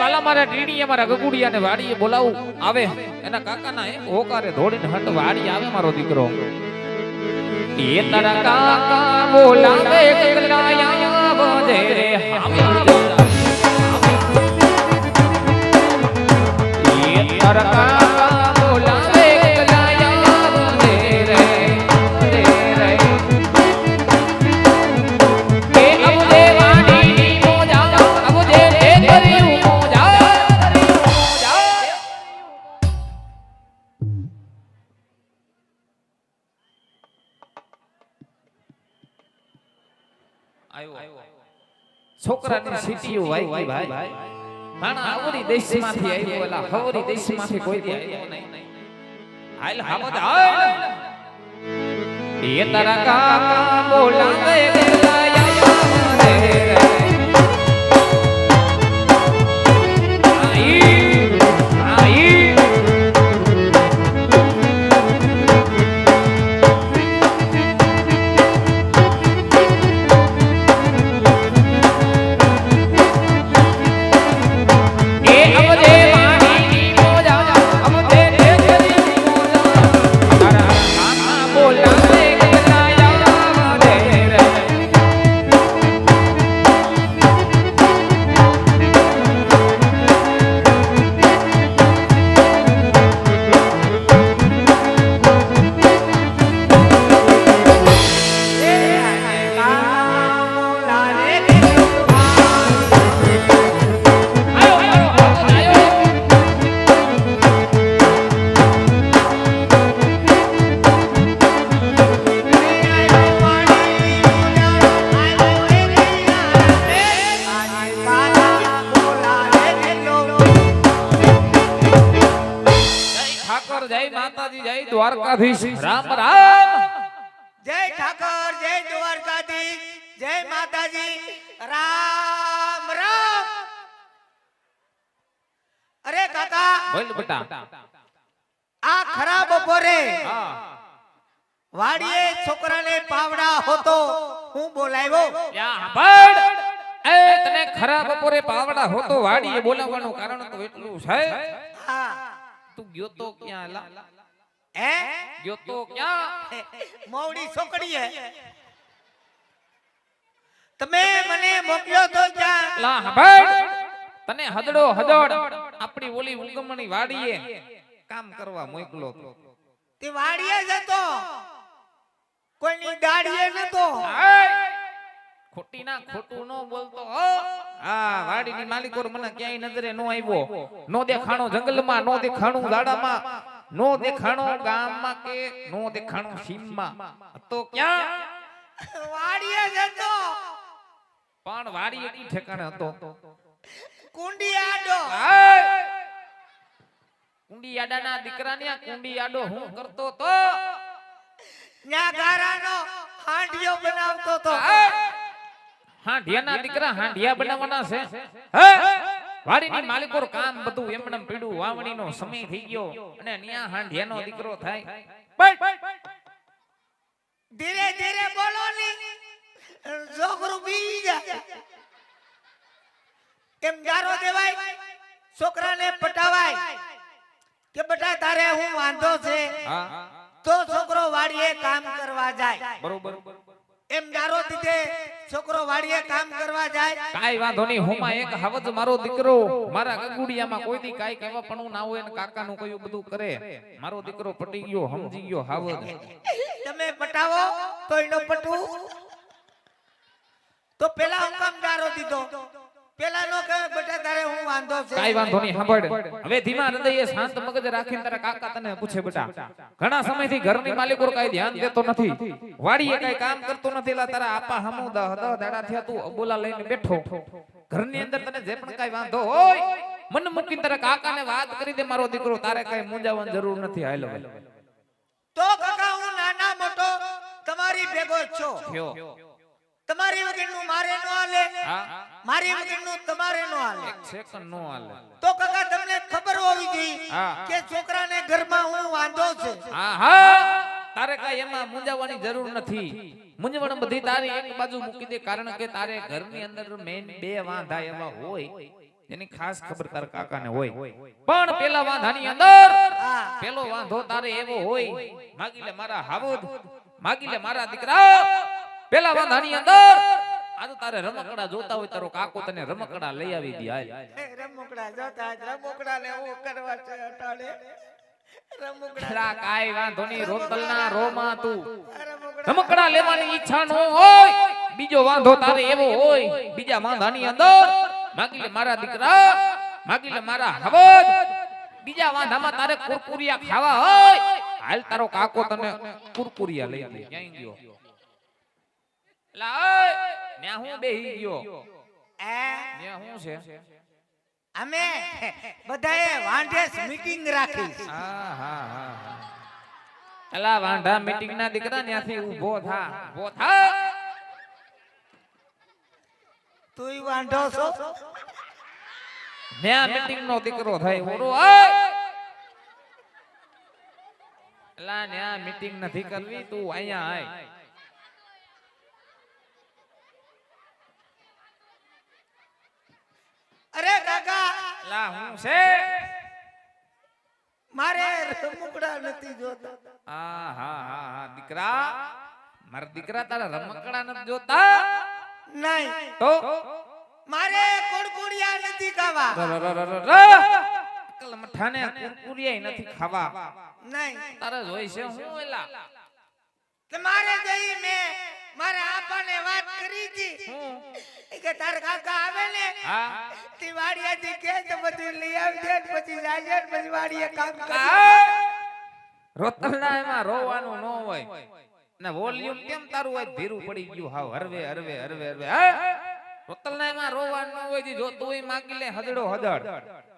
ભાલા મારા ટીડીએ મારા ગગુડિયા ને વાડીએ બોલાવું. આવે. એના કાકાના એ હોકારે ધોડીને હટ વાડી આવે મારો દીકરો. એ તારા કાકા બોલાવે કકલાયા બોજે રે. એ તારા કાકા છોકરાની સીટીઓ વાઈ ભાઈ. માણા આવરી દેશમાંથી આવ્યો એલા. હવરી દેશમાંથી કોઈ દી આવ્યો નહીં. હાલ હામદ હાલ એ તારા કાકા બોલાવે ગલાયા રે. બપોરે વાડીએ છોકરાને પાવડા હોતો. હું બોલાવ્યો. સાંભળ. એ તને ખરા બપોરે પાવડા હોતો. વાડીએ બોલાવવાનું કારણ તો એટલું છે. હા. તું ગયો તો ક્યાં લા હે? ગયો તો ક્યાં? મોવડી છોકરીએ. તમે મને મોકલ્યો તો ક્યાં? લા સાંભળ. તને હદડો હદડ આપણી ઓલી ઉગમણી વાડીએ કામ કરવા મોકલો તો. તે વાડીએ જતો કોઈની દાડીએ નતો આય! ખોટી ના ખોટું નો બોલતો. હો હા વાડીની માલિકોર મને ક્યાંય નજરે નો આવ્યો. નો દેખાણો જંગલમાં નો દેખાણું ઝાડામાં નો દેખાણો ગામમાં કે નો દેખાણો સીમમાં. તો ક્યાં? વાડીએ જતો પણ વાડી ઠેકાણે હતો? કુંડી આડો! કુંડી આડાના દીકરાને કુંડી આડો હું કરતો તો? ન્યા ગારાનો હાંડિયો બનાવતો તો. હાંડિયાના દીકરા હાંડિયા બનાવવાના છે. હે? વાડીની માલિકોર કામ બધું એમણે પીડું વાવણીનો સમય થઈ ગયો અને ન્યા હાંડિયાનો દીકરો થાય. ધીરે ધીરે બોલો ની. છોકરું બી જાય. એમ ગારો દેવાય છોકરાને પટાવાય. કે બેટા તારે હું વાંધો છે? તો છોકરો વાડીએ કામ કરવા જાય. બરોબર. એમ ગારો દીધે છોકરો વાડીએ કામ કરવા જાય. કાઈ વાંધો નહીં હોમાં એક હવજ મારો દીકરો મારા ગગુડિયામાં કોઈ દી કાઈ કહેવા પણ ના હોય ને કાકાનું કયું બધું કરે. મારો દીકરો પટી ગયો સમજી ગયો હાવજ. તમે પટાવો તો એનો પટવું તો પેલા હું કામ ગારો દીધો. પેલા નો કહે બેટા તારે હું વાંધો છે? કાઈ વાંધો નહીં સાંભળ. હવે ધીમા હૃદયે શાંત મગજ રાખીને તારા કાકા તને પૂછે બેટા ઘણા સમયથી ઘરની માલિકો કાઈ ધ્યાન દેતો નથી. વાડીએ કાઈ કામ કરતો નથી લા તારા આપા હમુ દહ દહ દાડા થયા તું અબોલા લઈને બેઠો. ઘરની અંદર તને જે પણ કાઈ વાંધો હોય મન મૂકીને તારા કાકાને વાત કરી દે મારો દીકરો તારે કાઈ મૂંઝાવાની જરૂર નથી હાલો તો કાકા હું નાના મોટો તમારી ભેગો છો. તમારી વગરનું મારે નો હાલે. મારી વગરનું તમારે નો હાલે. સેકન્ડ નો હાલે. તો કાકા તમને ખબર હોવી જોઈએ કે છોકરાને ઘરમાં હું વાંધો છે? હા હા. તારે કાઈ એમાં મૂંઝાવાની જરૂર નથી. મૂંઝવણ બધી તારી એક બાજુ મૂકી દે કારણ કે તારે ઘરની અંદર મેન બે વાંધા એવા હોય એની ખાસ ખબર તારા કાકાને હોય. પણ પેલા વાંધાની અંદર પેલો વાંધો તારે એવો હોય માગી લે મારા હાવુદ માગી લે મારા દીકરા. પેલા વાંધાની અંદર. આજે તારે રમકડા જોતા હોય તારો કાકો તને રમકડા લઈ આવી દી હાલ. રમકડા જોતા રમકડા ને હું કરવા છે રમકડા કાઈ વાંધો નહીં રોતલના રોમાં તું. રમકડા લેવાની ઈચ્છા ન હોય. બીજો વાંધો તારે એવો હોય. બીજા વાંધાની અંદર માગી લે મારા દીકરા માગી લે મારા હવદ બીજા વાંધામાં તારે કુરકુરિયા ખાવા હોય. હાલ તારો કાકો તને કુરકુરિયા લઈ ક્યાંય ગયો? ન્યા હું બેહી ગયો. ન્યા હું છે? અમે બધાએ વાંઢેસ મીટિંગ રાખી. હા હા હા હા. એલા વાંઢા મીટિંગ ના દીકરા ત્યાંથી ઊભો થા. ઊભો થા. તુંય વાંઢો છો? ન્યા મીટિંગ નો દીકરો થાય ઓરો. એલા ન્યા મીટિંગ નથી કરવી તું અહીંયા આય અરે એલા હું છે? મારે રમકડા નથી જોતા. હા હા હા હા દીકરા મારા દીકરા તારા રમકડા નથી જોતા? નહીં. તો? મારે કોડકોડિયા નથી ખાવા. અકલ મઠાને કુરકુરિયા નથી ખાવા. નહીં. તારે જોઈ છે હું એલા? તમારે મારે જઈ મેં મારા આપાને વાત કરી હતી. કે તાર કાકા આવે ને તે વાડિયાથી કે તો બધું લઈ આવજે પછી જાજે પછી વાડીએ કામ કરે. રોતલના એમાં રોવાનું ન હોય. ને વોલ્યુમ કેમ તારું હોય ધીરું પડી ગયું? હાવ હરવે હરવે હરવે હરવે. હે. રોતલના એમાં ન હોય જો તુંય માંગી લે હદડો હદડ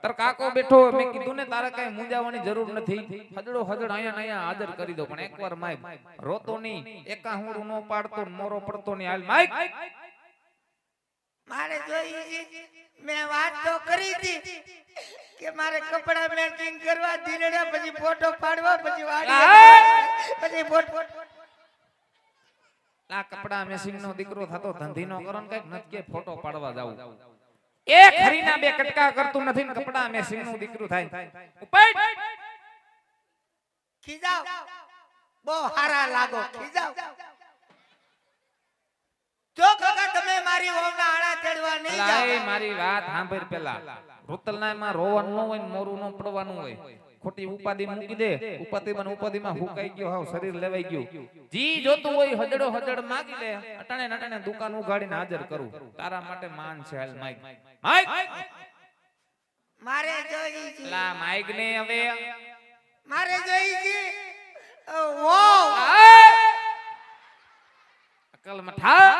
તાર કાકો બેઠો મેં કીધું ને તારે કઈ મૂંઝાવાની જરૂર નથી. હદડો હદડ અહીંયા ને અહીંયા હાજર કરી દો પણ એકવાર માઈક રોતો નહીં. એકા હુંડું નો પાડતો મોરો પડતો નહીં. હાલ માઈક મારે જોઈ છે મેં વાત તો કરી હતી કે મારે કપડા મેચિંગ કરવા દિલડા પછી ફોટો પાડવા પછી વાડી પછી ફોટો આ કપડા મેસિંગ નો દીકરો થતો ધંધી નો કરો ને કંઈક નથી કે ફોટો પાડવા જાવ એ હરીના બે કટકા કરતું નથી ને કપડા મેસિંગનું દીકરું થાય. ઉપાય ખીજાવ. બહુ હારા લાગો. ખીજાવ. જો કાકા તમે મારી વહુના આણા તેડવા નહીં લાય મારી વાત સાંભળ પેલા. રૂતલના એમાં રોવાનું હોય મોરું નો પડવાનું હોય. ખોટી ઉપાધિ મૂકી દે ઉપાધિ માં ઉપાધિમાં હુકાઈ ગયો હાવ શરીર લેવાઈ ગયું. જી જોતું હોય હજડો હજડ માગી લે. અટાણે નટાણે દુકાન ઉગાડીને હાજર કરું. તારા માટે માન છે હાલ માઈક. માઈક. મારે જોઈ છે લા માઈક ને હવે. મારે જોઈ છે ઓ અકલ મઠા.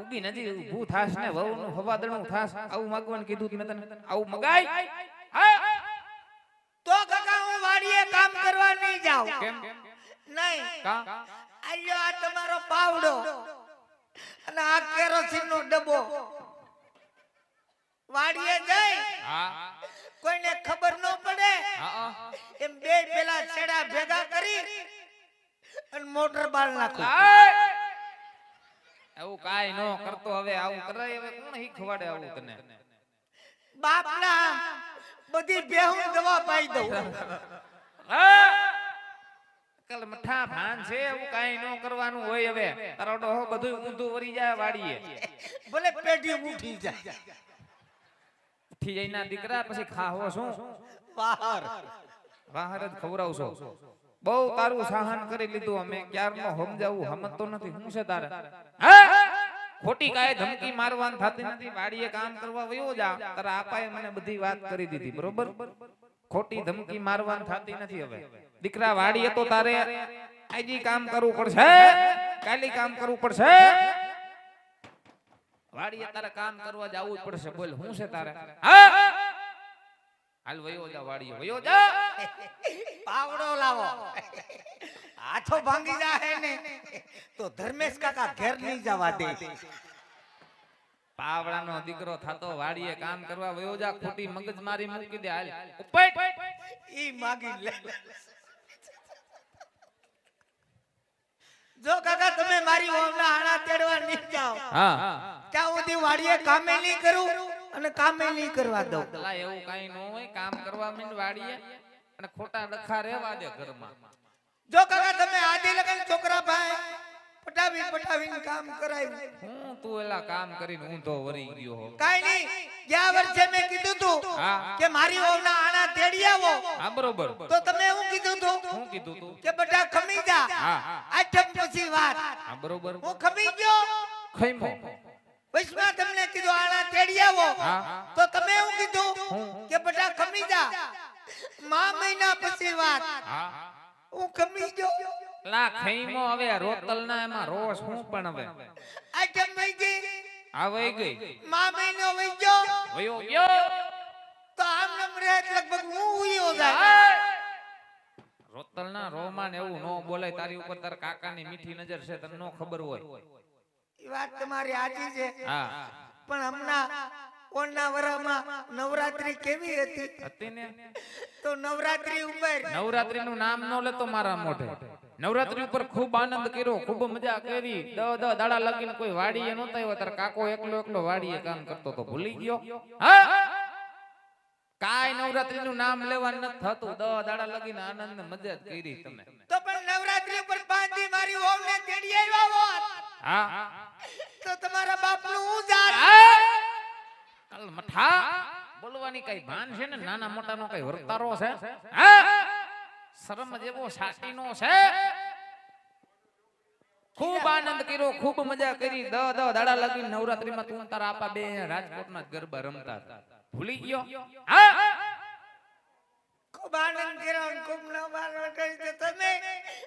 ઉગી નથી ઊભું થાસ ને વહુ નું હવાદણું થાસ આવું માગવાનું કીધું મેં તને. આવું મગાય. હા કામ કરવા નહીં કેમ? નહીં. કા? આલ્યો આ તમારો પાવડો. અને આ કેરોસીન નો ડબ્બો. વાડીએ જઈ. કોઈને ખબર ન પડે. એમ બે પેલા છેડા ભેગા કરી અને મોટર બાળ નાખો. એવું કાઈ નો કરતો હવે આવું કરે હવે કોણ શીખવાડે આવું તને? બાપના બધી બેહું દવા પાઈ દઉં. હા? અકલ મઠા ભાન છે એવું કાઈ ન કરવાનું હોય હવે. તારો ડોહો બધું ઊંધું વરી જાય વાડીએ. ભલે પેટી ઉઠી જાય. ઉઠી જઈને ના દીકરા પછી ખાવો શું? બહાર બહાર જ ખવડાવશો. બહુ તારું સહન કરી લીધું અમે ક્યારનો સમજાવું? સમજતો નથી. શું છે તારે? ખોટી કાય ધમકી મારવાનું થતી નથી. વાડીએ કામ કરવા વયો જા. તારા આપાએ મને બધી વાત કરી દીધી. બરોબર? ખોટી ધમકી મારવાની થતી નથી હવે. દીકરા વાડીએ તો તારે આજી કામ કરવું પડશે. કાલી કામ કરવું પડશે. વાડીએ તારે કામ કરવા જવું જ પડશે. બોલ શું છે તારે? હા? હાલ વયો જા વાડીએ વયો જા. પાવડો લાવો. હાથો ભાંગી જાય ને તો ધર્મેશ કાકા ઘેર નહીં જવા દે. પાવડાનો દીકરો થાતો વાડીએ કામ કરવા વયો જા ખોટી મગજમારી મૂકી દે હાલ. ઉપેટ! ઈ માગી લે. જો કાકા તમે મારી વહુના હાણા તેડવા નહીં જાઓ. હા. ત્યાં સુધી વાડીએ કામે નહીં કરું અને કામે નહીં કરવા દઉં. લા એવું કાઈ ન હોય કામ કરવા માંડ વાડીએ અને ખોટા ડખા રહેવા દે ઘરમાં. જો કાકા તમે આદિ લગન છોકરા ભાઈ પટાવી પટાવીને કામ કરાવ્યું હું તું એલા કામ કરીને ઊંધો વરી ગયો હો. કાઈ નહીં ગયા વર્ષે મેં કીધું તું કે મારી વહુના આણા તેડી આવો. હા બરોબર. તો તમે હું કીધું તું? હું કીધું તું? કે બટા ખમી જા. હા હા. આઠમ પછી વાત. હા બરોબર. હું ખમી ગયો. ખઈમો. વૈષ્ણવ તમને કીધું આણા તેડી આવો. તો તમે હું કીધું? કે બટા ખમી જા. મા મહિના પછી વાત. હું ખમી ગયો. લા ખઈમો હવે રોતલ ના એમાં રોસ હું પણ હવે આઠમ વહી ગઈ? આ વઈ ગઈ. મા મહિનો વઈ ગયો? વયો ગયો. તો આમ નમ રહે લગભગ હું ઉયો જાય? રોતલ ના રોમાન એવું નો બોલાય તારી ઉપર તાર કાકાની મીઠી નજર છે તને નો ખબર હોય. એ વાત તમારી આજી છે. હા. પણ હમણાં ઓણના વરામાં નવરાત્રી કેવી હતી? હતી ને? તો નવરાત્રી ઉપર નવરાત્રી નું નામ નો લેતો મારા મોઢે. નવરાત્રી ઉપર ખૂબ આનંદ કર્યો ખૂબ મજા કરી. દ દ દાડા લગીને કોઈ વાડીએ નહોતા આવ્યો તાર કાકો એકલો એકલો વાડીએ કામ કરતો તો ભૂલી ગયો. હા. કાઈ નવરાત્રી નું નામ લેવાનું નથી થતું. દ દાડા લગીને આનંદ ને મજા કરી તમે. તો પણ નવરાત્રી ઉપર પાંચી મારી મારી ને તેડી આવ્યા હોત. હા. તો તમારા બાપનું હું જાત કાલ મઠા. બોલવાની કઈ ભાન છે ને? નાના મોટા નો કઈ વર્તારો છે? હા. શરમ જેવો સાટીનો છે ખૂબ આનંદ કર્યો ખૂબ મજા કરી દ દ દાડા લાગી નવરાત્રીમાં તું તારા આપા બે રાજકોટમાં ગરબા રમતા હતા. ભૂલી ગયો હા ખૂબ આનંદ કર્યો ખૂબ નવાનો કરી તો તમે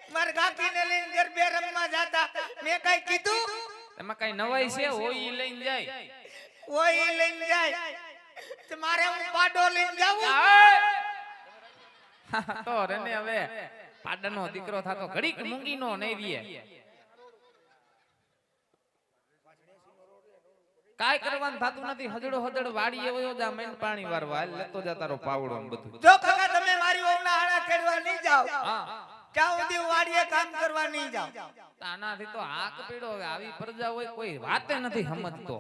મારા કાકીને લઈને ગરબે રમવા જાતા મેં કઈ કીધું એમાં કઈ નવાઈ છે હોય લઈને જાય ઓય ઈ લઈને જાય તમારે મારે હું પાડો લઈને જાવું તો રેને હવે પાડનો દીકરો થાતો ઘડીક મૂંગીનો નહીં રીએ. કાય કરવાનું થાતું નથી હજડો હજડ વાડી એવો જા મેન પાણી વારવા. લેતો જા તારો પાવડો બધું. જો કાકા તમે મારી વહુના હાડા ખેડવા નહીં જાવ હા. ત્યાં સુધી વાડીએ કામ કરવા નહીં જાવ તાનાથી તો હાક પીડો. હવે આવી પ્રજા હોય કોઈ વાતે નથી સમજતો.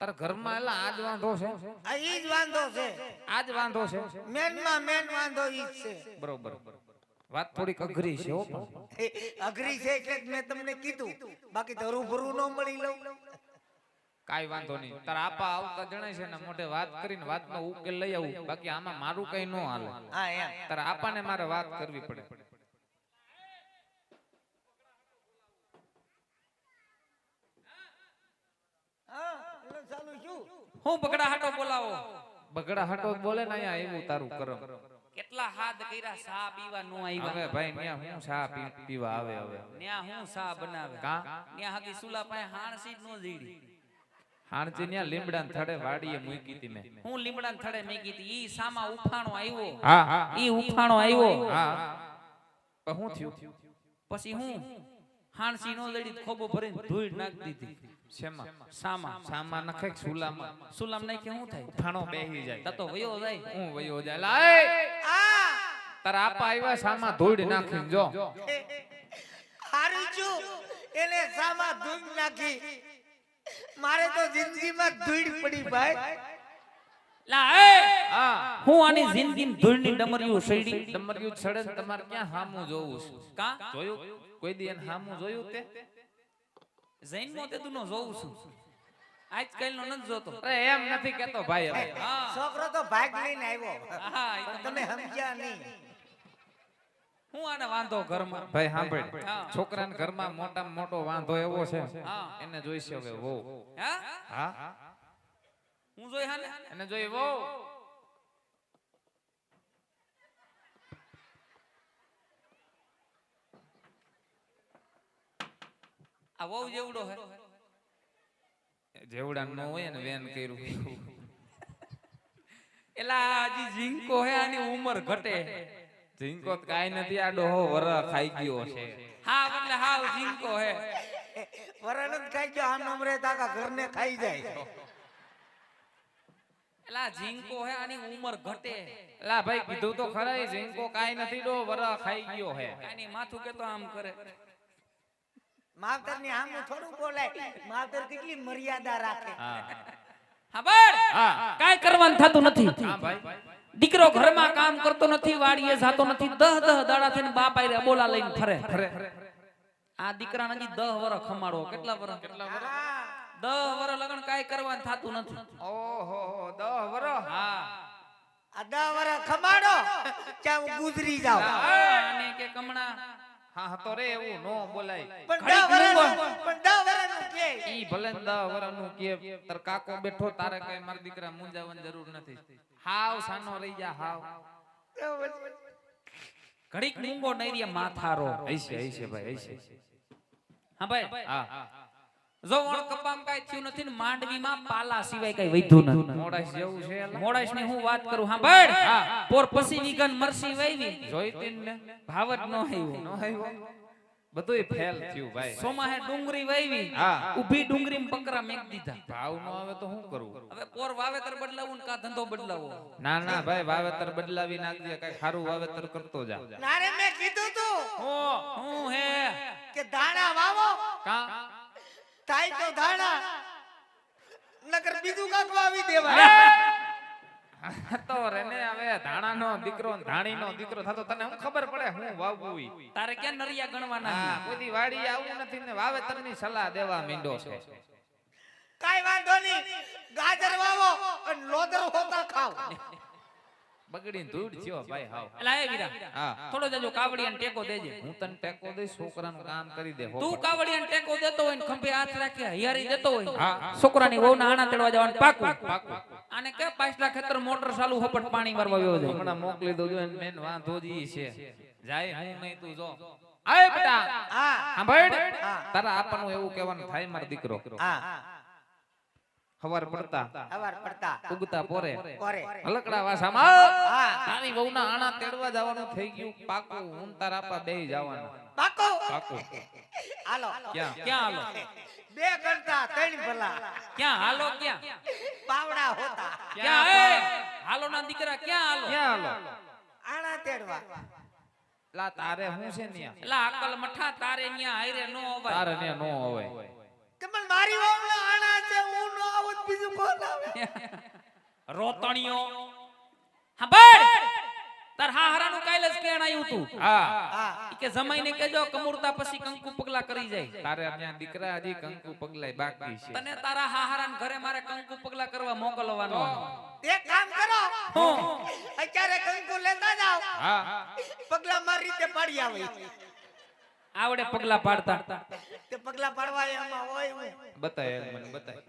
તારા ઘરમાં એલા આજ વાંધો છે? આ જ વાંધો છે. આજ વાંધો છે? મેનમાં મેન વાંધો ઈ જ છે. બરોબર. વાત થોડીક અઘરી છે હો અઘરી છે એટલે મેં તમને કીધું. બાકી ધરું ભરું ન મળી લઉં. કાઈ વાંધો નહીં. તારા આપા આવતા જણાય છે ને મોઢે વાત કરીને વાતનો ઉકેલ લઈ આવું. બાકી આમાં મારું કઈ ન હાલે. હા તારા આપાને મારે વાત કરવી પડે હા એટલે ચાલુ શું હું બગડા હાટો બોલાવો? બગડા હાટો બોલે ને અહીંયા એવું તારું કરમ. કેટલા હાથ કર્યા સા પીવા નો હવે ભાઈ ન્યા હું સા પીવા આવે હવે? ન્યા હું સા બનાવે? કા? ન્યા હકી સુલા પાસે હાણસી નો જીડી. હાણચી ન્યા લીમડા થડે વાડીએ મૂકી હતી મેં. હું લીમડા થડે મૂકી તી ઈ સામા ઉફાણો આવ્યો. હા હા. ઈ ઉફાણો આવ્યો. હા પણ શું થયું? પછી હું હાણસી નો લડી ખોબો ભરીને ધૂળ નાખી દીધી. શેમાં? સામા સામા નખે સુલામાં. સુલામ નાખી શું થાય? ફાણો બેહી જાય. તો વયો જાય. હું વયો જાય. લાય! આ તારા આપા આવ્યા સામા ધૂળ નાખીને જો. હારું એને સામા ધૂળ નાખી. મારે તો જિંદગીમાં ધૂળ પડી ભાઈ. લા એ! હા. હું આની જિંદગી ધૂળની સડી. ડમરિયું છડે તમારે ક્યાં હામું જોવું કા? જોયું? કોઈ દી એને હામું જોયું તે? જૈન મોતે તું નો જોઉં છું આજકાલ નો નથી જોતો અરે એમ નથી કેતો ભાઈ હવે હા છોકરો તો ભાગ લઈને આવ્યો. તો તમે સમજ્યા નહીં. હું આને વાંધો ઘરમાં? ભાઈ સાંભળ. છોકરાને ઘરમાં મોટામાં મોટો વાંધો એવો છે. હા. એને જોઈશે હવે વહુ. હા? હા? હું જોઈ હા ને એને જોઈ વહુ. આ વહુ જેવડો હે. જેવડા નો હોય ને વેન કર્યું. એલા હજી ઝીંકો હે આની ઉંમર ઘટે. ઝીંકો તો કાંઈ નથી આ ડોહો વર ખાઈ ગયો છે. હા એટલે હાવ ઝીંકો હે. વરણ જ ખાઈ ગયો આ નમરે તાકા ઘરને ખાઈ જાય. એલા ઝીંકો હે આની ઉંમર ઘટે. લા ભાઈ કીધું તો ખરા ઝીંકો કાઈ નથી ડો વર ખાઈ ગયો હે. આની માથું કેતો આમ કરે. માવતરની આમ થોડું બોલાય. માવતર કેટલી મર્યાદા રાખે? ખબર કાંઈ કરવાનું થતું નથી. દીકરો ઘરમાં કામ કરતો નથી વાડીએ જાતો નથી દહ દહ દાડા થઈને બાપ આયરે બોલા લઈને ફરે. આ દીકરા હજી દહ વર ખમાડો કેટલા વરસ કેટલા વર દહ વર લગન કાઈ કરવાનું થતું નથી. ઓહો દહ વર હા. આ દહ વર ખમાડો હું ગુજરી જાઉં. અને કે કમણા હા તો રે એવું નો બોલાય. પણ કે. ઈ ભલે કે તાર કાકો બેઠો તારે કઈ મારા દીકરા મુંજાવન જરૂર નથી. હાવ સાનો રહી જા હાવ. ઘડીક મૂંગો નૈરિયા માથારો. હૈશે હૈશે ભાઈ હૈશે હા ભાઈ. હા. જો વણ કપામ કાઈ થયું નથી ને માંડવીમાં પાલા સિવાય કઈ વધ્યું નથી. મોડાસ જેવું છે. મોડાશની હું વાત કરું હા હા. પોર પછી વિગન મરસી વાવી જોઈતી ને ભાવ જ નો આવ્યો. નો આવ્યો. બધુંય ફેલ થયું ભાઈ. સોમાહે ડુંગરી વાવી હા. ઊભી ડુંગળી પકરા મેક દીધા. ભાવ નો આવે તો શું કરું? હવે પોર વાવેતર બદલાવું ને કા ધંધો બદલાવો? ના ના ભાઈ વાવેતર બદલાવી નાખજે. કઈ સારું વાવેતર કરતો જા. નારે મેં કીધું તું હું હે. કે દાણા વાવો. કા? થાય તો ધાણા. નકર બીજું કાક વાવી દેવાય. તો રેને હવે ધાણાનો દીકરો ને ધાણીનો દીકરો થતો તને હું ખબર પડે હું વાવવું? તારે ક્યાં નરિયા ગણવાના હા કોઈ વાડી આવું નથી ને વાવેતરની સલાહ દેવા માંડ્યો છે. કાઈ વાંધો નહીં. ગાજર વાવો અને લોદર હોતા ખાવ બગડીને ધૂળ થયો ભાઈ હાવ. એલા એ વીરા. હા. થોડો જજો કાવડિયાને ટેકો દેજે. હું તને ટેકો દઈશ છોકરાનું કામ કરી દે. તું કાવડિયાને ટેકો દેતો હોય ને ખંભે હાથ રાખે હૈયારી દેતો હોય. હા. છોકરાની વહુના આણા તેડવા જવાનું પાકું. પાકું. આને કે પાછલા ખેતર મોટર ચાલુ હપટ પાણી મારવા હમણાં મોકલી દઉં છું મેન વાંધો જ છે. જાય હું નહીં તું જો. આય બેટા. હા. સાંભળ. તારા આપણું એવું કહેવાનું થાય મારો દીકરો. હા. ખબર પડતા. હવાર પડતા. ઉગતા પોરે. પોરે. હલકડા વાસામાં તારી વહુના આણા તેડવા જવાનું થઈ ગયું. પાકો હું તારા આપા બે જવાનું. પાકો? પાકો. હાલો. ક્યાં? ક્યાં હાલો? બે કરતા ત્રણ ભલા. ક્યાં હાલો? ક્યાં? પાવડા હોતા. ક્યાં? એ હાલો ના દીકરા ક્યાં હાલો? ક્યાં હાલો? આણા તેડવા. લા તારે હું છે ન્યા? લા અકલ મઠા તારે ન્યા હાયરે નો અવાય. તારે ન્યા નો તમે મારી વાવના આણા છે હું નો આવત બીજું કોણ આવે? રોતણીઓ. હા બળ તાર હા હરાનું કાલે જ કેણ આવ્યું તું. હા. હા કે જમાઈને કેજો કમુરતા પછી કંકુ પગલા કરી જાય. તારે ત્યાં દીકરા હજી કંકુ પગલાય બાકી છે. તને તારા હાહારાન ઘરે મારે કંકુ પગલા કરવા મોકલવાનો. એક કામ કરો. હું. અત્યારે કંકુ લેતા જાવ હા. પગલા મારી રીતે પાડી આવે. આવડે પગલા પાડતા. તે પગલા પાડવા એમાં હોય બતાય મને બતાય.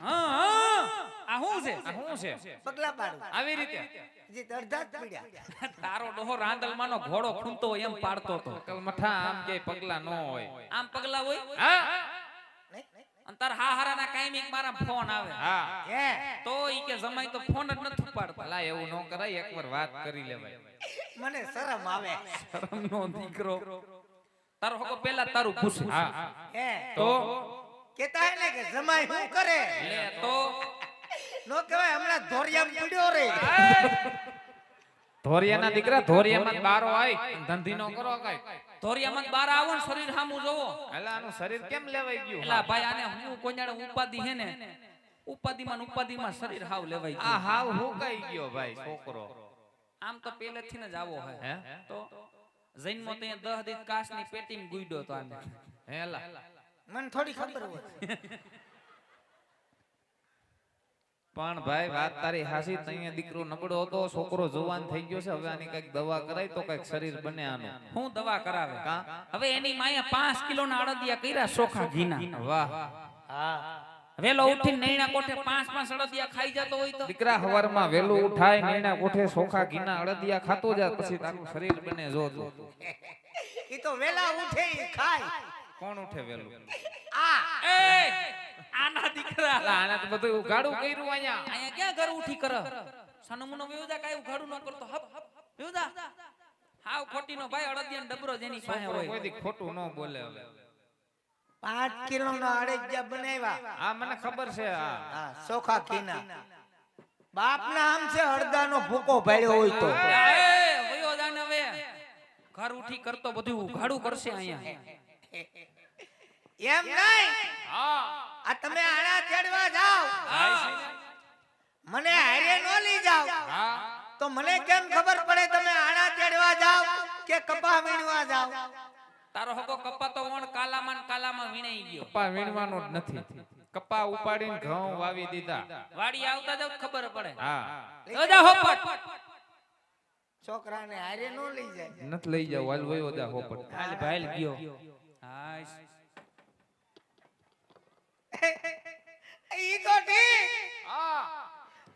હા હા. આ હું છે? આ શું છે? પગલા પાડું. આવી રીતે? જે અડધા જ પીડ્યા. તારો ડોહો રાંદલમાંનો ઘોડો ખૂંતો હોય એમ પાડતો તો કલ આમ કે પગલા નો હોય. આમ પગલા હોય? હા. અને તાર હાહારાના કાયમી એક મારા ફોન આવે. હા. હે. તો ઈ કે જમાઈ તો ફોન જ નથી પાડતા એવું ન કરાય એકવાર વાત કરી લેવાય. મને શરમ આવે. શરમનો દીકરો. તારો હકો પેલા તારું પૂછ. હા તો? કેતા હે ને કે જમાઈ શું કરે? લે તો? નો કહેવાય હમણાં ધોરિયામ પડ્યો રે. ધોરિયાના દીકરા ધોરિયામાં બારો આય ધંધી નો કરો કઈ. ધોરિયામાં બાર આવો ને શરીર સામું જોવો. એટલે આનું શરીર કેમ લેવાઈ ગયું? એટલે ભાઈ આને હું કોኛડે ઉપાધિ હે ને? ઉપાધિમાં ઉપાધિમાં શરીર હાવ લેવાઈ આ હાવ હું કઈ ગયો ભાઈ છોકરો. આમ તો પહેલેથી જ આવો હે. હે. તો જૈનમો તો અહીંયા દહ દીધ કાચની પેટીમાં ગુઈડો તો આને હેલા મને થોડી ખબર હોય. પણ ભાઈ વાત તારી હાસી તઈએ દીકરો નબળો હતો છોકરો જવાન થઈ ગયો છે હવે આની કંઈક દવા કરાય તો કંઈક શરીર બને આનું. હું દવા કરાવે? હવે એની માએ પાંચ કિલો ના અડદિયા કર્યા સોખા ઘીના. વાહ. હા. વેલો ઉઠીને નૈણા કોઠે પાંચ પાંચ અડદિયા ખાઈ જતો હોય તો. દીકરા હવારમાં વેલો ઉઠાય નૈણા કોઠે સોખા ઘીના અડદિયા ખાતો જાય પછી તારું શરીર બને જો જો. ઈ તો વેલા ઉઠે ઈ ખાય. કોણ ઉઠે વેલું? આ. એ આના દીકરા. આના તો બધું ઉગાડું કર્યું અહીંયા. અહીંયા ક્યાં ઘર ઉઠી કર? સનમુનો વેવદા કાઈ ઉગાડું ન કરતો. હપ વેવદા હાવ ખોટીનો ભાઈ અડદિયાનો ડબરો જેની પાસે હોય. કોઈ ખોટું ન બોલે હવે. પાંચ કિલો નો અડેજ્યા બનાવ્યા. હા મને ખબર છે હા ચોખા ઘીના બાપ ના આમ છે હળદાનો ભૂકો ભાડ્યો હોય તો. એ વયો જાને હવે. ઘર ઉઠી કરતો બધું ઉઘાડું કરશે અહીંયા. એમ નહીં? આ તમે આણા તેડવા જાઓ. મને હારે નો લઈ જાઓ. તો મને કેમ ખબર પડે તમે આણા તેડવા જાઓ કે કપા વીણવા જાઓ? તારો હકો કપ્પા તો વણ કાલામાં કાલામાં વીણાઈ ગયો કપા વીણવાનો જ નથી કપા ઉપાડીને ઘઉં વાવી દીધા વાડી આવતા જાવ ખબર પડે હા તો હોપટ છોકરાને હારે નો લઈ જાય નથી લઈ જાવ હાલ વયો દા હોપટ હાલ ભાઈલ ગયો હાશ ઈ તો ઠીક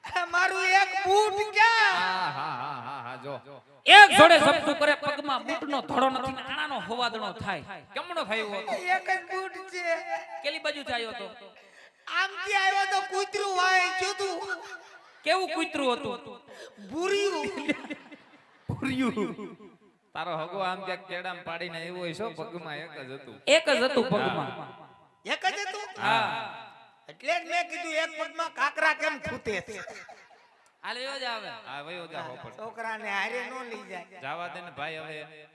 મારું એક બૂટ ક્યાં? હા હા હા હા જો. એક જોડે સપતું કરે પગમાં બૂટનો ધડો નથી ને આણાનો હોવાદણો થાય. કેમનો થયો એક જ બૂટ છે. કેલી બાજુ થયો તો આમથી આવ્યો તો કૂતરું વાય જોતું કેવું કૂતરું હતું? ભૂર્યું. તારો હગો આમ ક્યાંક કેડામ પાડીને આવ્યો છો પગમાં એક જ હતું? એક જ હતું પગમાં. એક જ હતું? હા. એટલે જ મેં કીધું એક પગમાં કાકરા કેમ ફૂટે છે? હાલ એવો જ હા વયો જા હોપટ છોકરાને હારે નો લઈ જાય. જાવા દે ને ભાઈ હવે.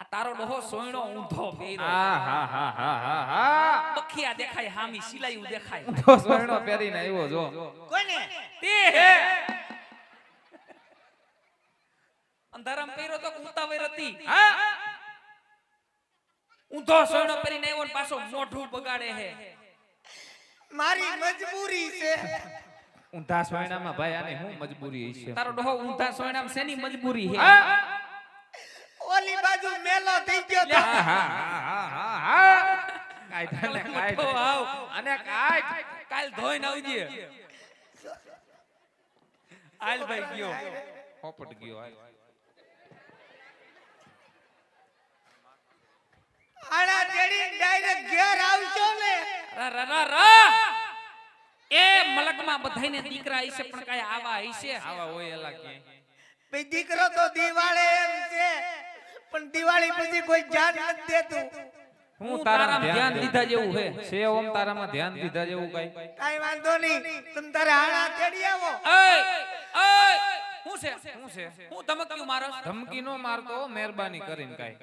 આ તારો ડોહો સોયણો ઊંધો હા હા હા હા હા હા. બખિયા દેખાય હામી સિલાયું દેખાય. ઊંધો સોયણો પહેરીને આવ્યો જો. કોને? તે હે. અંધારામ પહેર્યો તો ઉતાવળ હતી. હા. ઊંધો સોનો કરીને આવ્યો ને પાછો મોઢું બગાડે હે મારી મજબૂરી છે. ઊંધા સોયણામાં ભાઈ આને હું મજબૂરી છે? તારો ડોહો ઊંધા સોયણામ શેની મજબૂરી હે. ઓલી બાજુ મેલો થઈ ગયો તો. હા હા હા હા હા. કાઢ અને મોટો આવ. અને કાઢ કાલ ધોઈને આવજે આલ ભાઈ ગયો. પોપટ ગયો હાલ. આણા તેડી ડાયરેક્ટ ઘેર આવશો ને. રા રા રા રા. એ મલકમાં બધાયને દીકરા હશે પણ કાય આવા હશે આવા હોય એલા કે. ભઈ દીકરો તો દિવાળે એમ છે પણ દિવાળી પછી કોઈ ધ્યાન નથી દેતું. હું તારામાં ધ્યાન દીધા જેવું હે છે? ઓમ તારામાં ધ્યાન દીધા જેવું કઈ? કાઈ વાંધો નહીં. તમે તારે આણા તેડી આવો. ઓય ઓય. હું છે? હું છે? હું ધમકી મારો ધમકી નો મારતો મહેરબાની કરીને કઈ.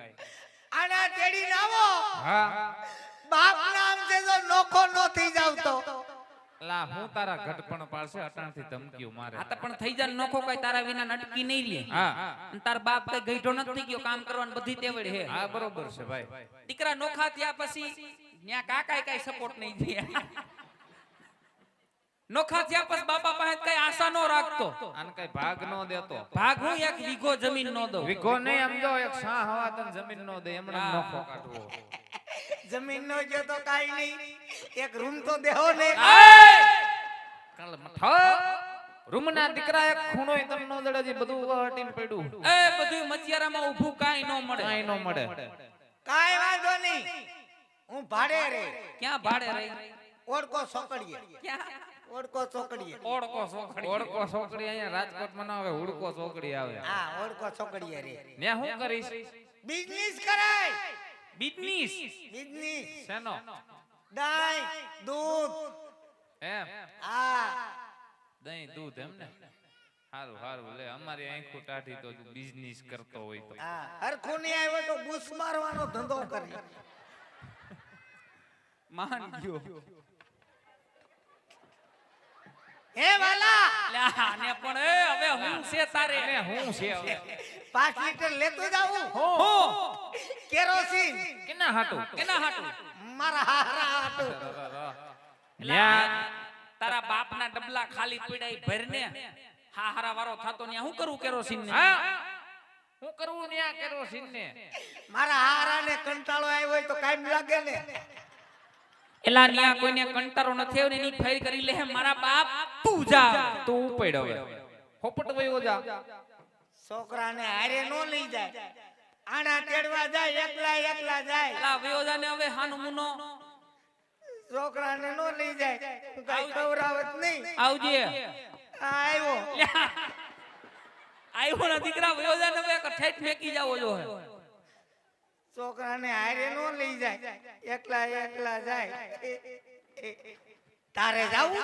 આણા તેડી આવો. હા. બાપ નામ છે તો નોખો નો થઈ જાવ તો. લા હું તારા ઘટપણ પાડશે અટાણથી ધમકીઓ મારે. આ તો પણ થઈ જાય નોખો કઈ તારા વિના નટકી નહીં લે. હા. અને તાર બાપ કઈ ગઈઢો નથી ગયો કામ કરવાનું બધી તેવડ હે. હા બરોબર છે ભાઈ. દીકરા નોખા થયા પછી ન્યા કાકાએ કઈ સપોર્ટ નહીં થયા. નોખા થયા પછી બાપા પાસે કઈ આશા નો રાખતો. આને કઈ ભાગ નો દેતો. ભાગ હું એક વીઘો જમીન નો દઉં. વિઘો નહીં સમજો એક શાહ હવા તને જમીન નો દે એમણે નોખો કાઢવો. જમીન નો જો તો કાઈ નહીં. એક રૂમ તો દેહો ને. કાલ મઠો! રૂમના દીકરા એક ખૂણો તને નો દડે બધું હટીને પડ્યું. એ બધું મચિયારામાં ઊભું કાંઈ નો મળે. કાઈ નો મળે. કાઈ વાંધો નહીં. હું ભાડે રે. ક્યાં ભાડે રહી? ઓળકો સોકડીએ. ઓડકો ચોકડીએ ઓળકો સોખડી ઓળકો સોકડી અહીંયા રાજકોટમાં ના આવે હુડકો સોકડી આવે. હા ઓડકો ચોકડીએ રે. ને હું કરીશ? બિઝનેસ કરાય. બિઝનેસ? બિઝનેસ. શેનો? દહીં દૂધ. એમ? હા. દહીં દૂધ એમ ને? હારું હારું લે અમારી આંખો ટાઢી તો બિઝનેસ કરતો હોય તો. હા હરખું નહીં આવ્યો તો બૂસ મારવાનો ધંધો કરી. માન ગયો. હે વાલા! લ્યા, ને પણ એ હવે હું છે તારે? અને હું છે હવે? પાંચ લીટર લેતો જાઉં હું. કેરોસીન? કેના હાટું? કેના હાટું? મારા હારા હાટું. લે તારા બાપના ડબલા ખાલી પીડાઈ ભરને હા હારા વારો થાતો ને હું કરું કેરોસીન ને હા. હું કરવું આ કેરોસીન ને મારા હારા ને કંટાળો આવ્યો હોય તો કાઈમ લાગે ને. એલા ન્યા કોઈને કંટારો નથી આવ્યો ને એની ફેર કરી લે મારા બાપ તું જા. તું ઉપડ હવે. હોપટ વયો જા. છોકરાને હારે નો લઈ જાય. આણા તેડવા જાય એકલા એકલા જાય. એલા વયો જાને હવે હાનું છોકરાને નો લઈ જાય. કઈ કવરાવત નહીં. આવજે. આ આવ્યો. લ્યા. આવ્યો ના દીકરા વયો જાને હવે ઠેઠ મેકી જાવો જો હે. છોકરાને હારે નો લઈ જાય. એકલા એકલા જાય. તારે જાવું?